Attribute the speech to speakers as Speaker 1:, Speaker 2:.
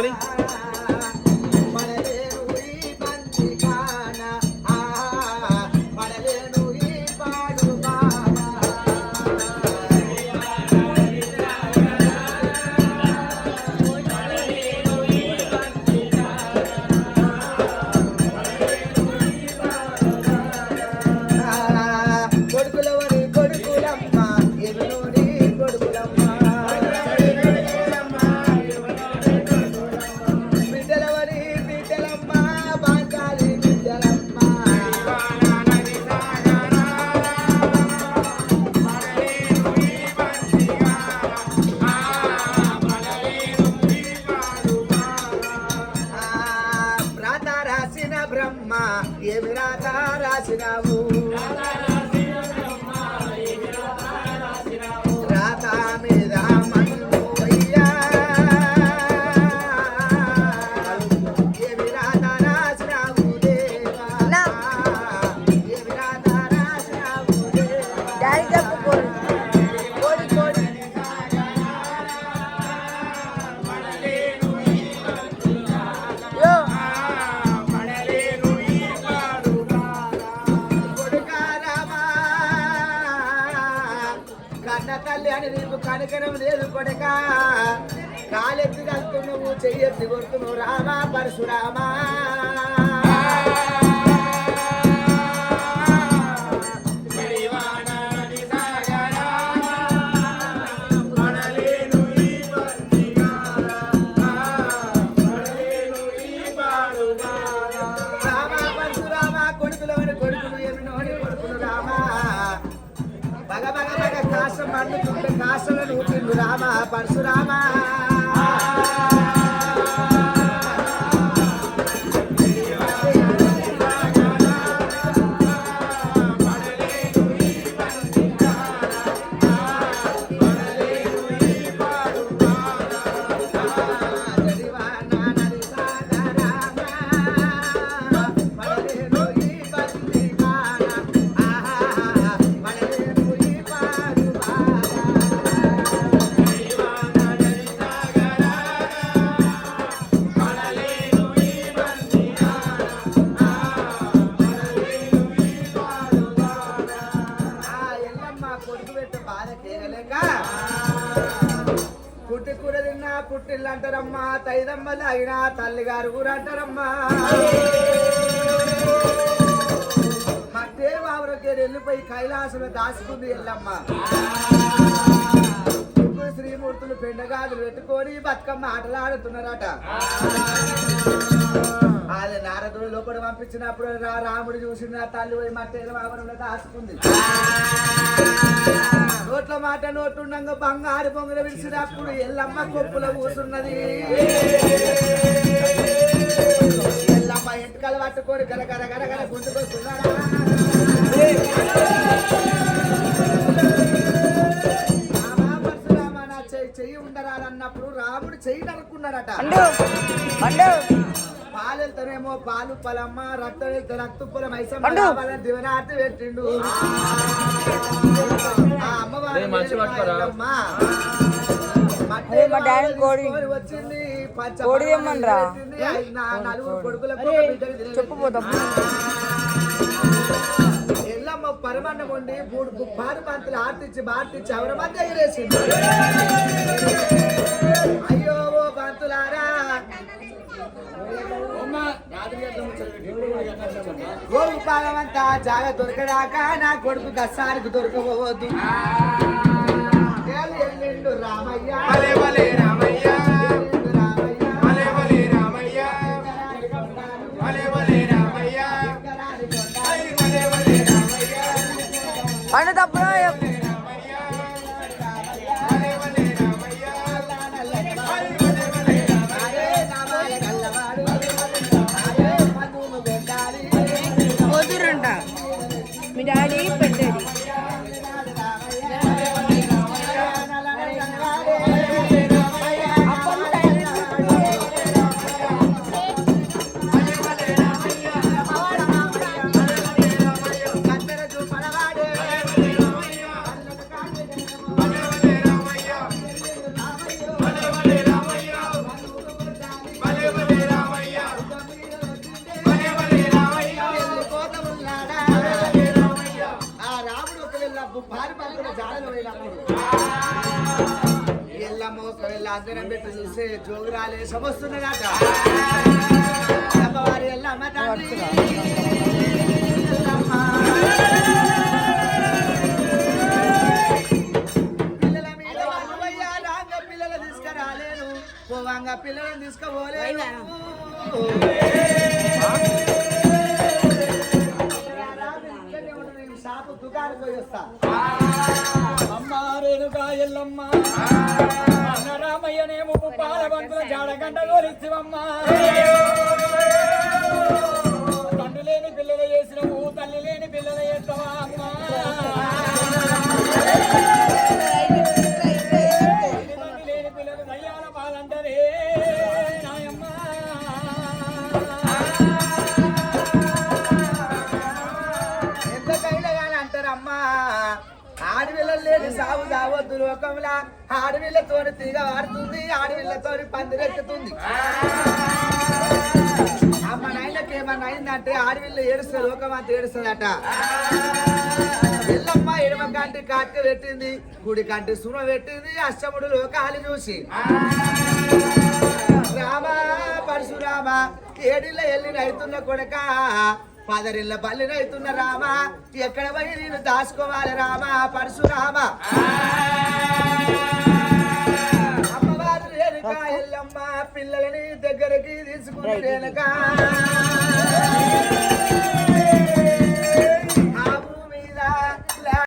Speaker 1: বলি కన్న నీకు కనికరం లేదు కొడక. కాలెత్తి కలుతు నువ్వు చెయ్యెత్తి కొడుతున్నావు రామా పరశురామా. మండుతుంటే రామ పరశురామ. పుట్టిల్లు అంటారమ్మా తైదమ్మలు అయినా తల్లిగారు కూడా అంటారమ్మా మట్టే బాబురకే వెళ్ళిపోయి కైలాసంలో దాచుకుంది ఎల్లమ్మ. ఇప్పుడు శ్రీమూర్తులు పెండగాదులు పెట్టుకొని బతుకమ్మ ఆటలాడుతున్నారట. పంపించినప్పుడు రా రాముడు నా తల్లి పోయి మట్టేల బాబురంలో దాచుకుంది నోట్ల మాట నోటుండగా బంగారు బొంగులు విడిచినప్పుడు ఎల్లమ్మ కొప్పులో కూసున్నది ఎల్లమ్మ ఎంటకలు పట్టుకొని గల గల గల గల గుంటుకొస్తున్నారా చెయ్యి చెయ్యి ఉండరాదన్నప్పుడు రాముడు చెయ్యి
Speaker 2: నరుక్కున్నాడట.
Speaker 1: పాలు వెళ్తానేమో పాలు పొలమ్మ రక్తం వెళ్తే రక్త పొలం. ఐసమ్మ దివనార్తి పెట్టిండు వచ్చింది
Speaker 2: కోడి
Speaker 1: తిరిగి
Speaker 2: చెప్పు పోతాం
Speaker 1: ఎల్లమ్మ పరమాన్నం వండి మూడు గుప్పారు పంతులు ఆర్తిచ్చి బార్తిచ్చి ఎవరి మధ్య ఎగిరేసింది అయ్యో ఓ పంతులారా. గోగు పాలమంతా జాగ దొరకడాక నా కొడుకు దొరకబోవద్దు ఏళ్ళు ఎల్లిండు రామయ్య. ఎల్లమ్మ ఒకవేళ అందరం పెట్టి చూస్తే జోగురాలే సమస్తున్నదట అమ్మవారి ఎల్లమ్మ తండ్రి. పోవంగా పిల్లలను తీసుకోపోలేదు షాపు దుకాణం పోయి వస్తా.
Speaker 3: అమ్మ రేణుకా ఎల్లమ్మ. జాడగంట గోలిచ్చివమ్మ.
Speaker 1: సాగు సావద్దు లోకంలా. ఆడపిల్లతోని తీగ వాడుతుంది ఆడపిల్లతోని పందిరెక్కుతుంది అమ్మ నాయనకి ఏమన్నా అయిందంటే ఆడపిల్ల ఏడుస్తే లోకం అంతా ఏడుస్తుందట. ఎల్లమ్మ ఎడమ కంటి కాట్క పెట్టింది గుడి కంటి సుమ పెట్టింది అష్టముడు లోకాలు చూసి. రామ పరశురామ ఏడిళ్ళ ఎల్లి రైతున్న కొడక పదరిళ్ళ బల్లి రైతున్న రామ ఎక్కడ పోయి నేను దాచుకోవాలి రామ పరశురామ? పిల్లలని దగ్గరికి తీసుకుని